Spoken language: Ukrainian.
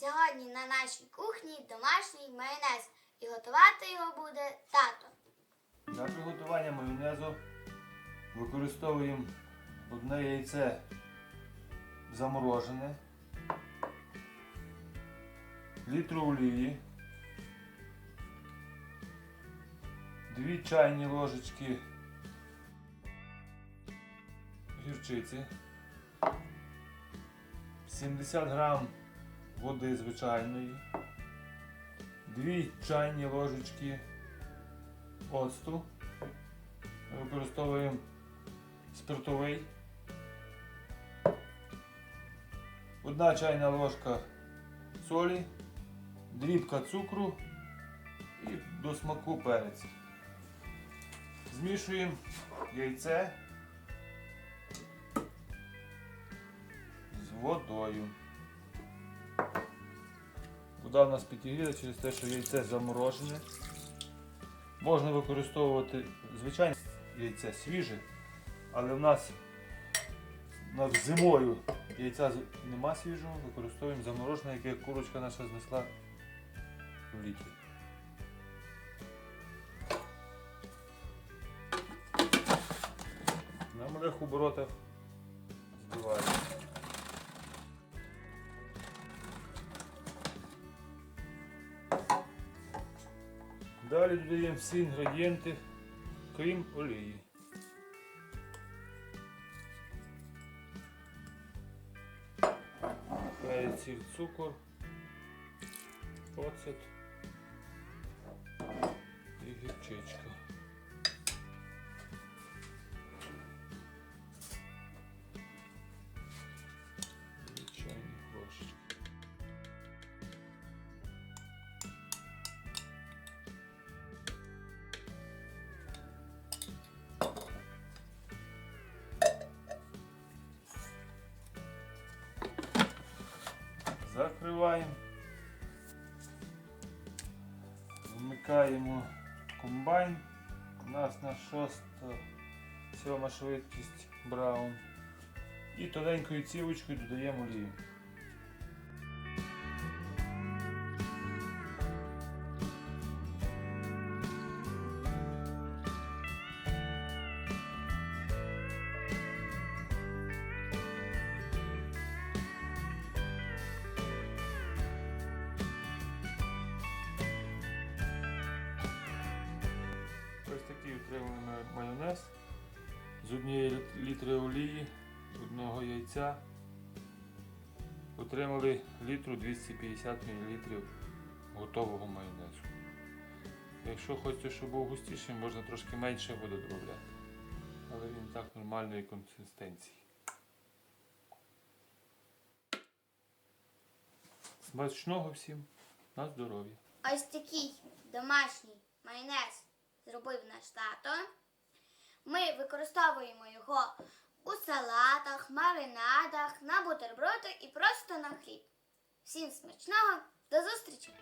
Сьогодні на нашій кухні домашній майонез. І готувати його буде тато. Для приготування майонезу використовуємо одне яйце заморожене, літр олії, дві чайні ложечки гірчиці, 70 грам води звичайної, дві чайні ложечки оцту. Використовуємо спиртовий. Одна чайна ложка солі, дрібка цукру і до смаку перець. Змішуємо яйце з водою. Вода в нас підігріла через те, що яйце заморожене. Можна використовувати звичайне яйце свіже, але в нас, у нас зимою яйця нема свіжого, використовуємо заморожене, яке курочка наша знесла в літі. На малих оборотах збиваємо. Далі додаємо всі інгредієнти, крім олії. Перець, цукор, оцет і гірчичка. Закриваємо. Вмикаємо комбайн. У нас на 6 сьома швидкість Браун. І тоненькою цівочкою додаємо олію. Ми майонез з однієї літри олії, одного яйця. Отримали літру 250 мл готового майонезу. Якщо хочете, щоб був густіший, можна трошки менше води додати. Але він так нормальної консистенції. Смачного всім на здоров'я! Ось такий домашній майонез зробив наш тато. Ми використовуємо його у салатах, маринадах, на бутерброди і просто на хліб. Всім смачного, до зустрічі!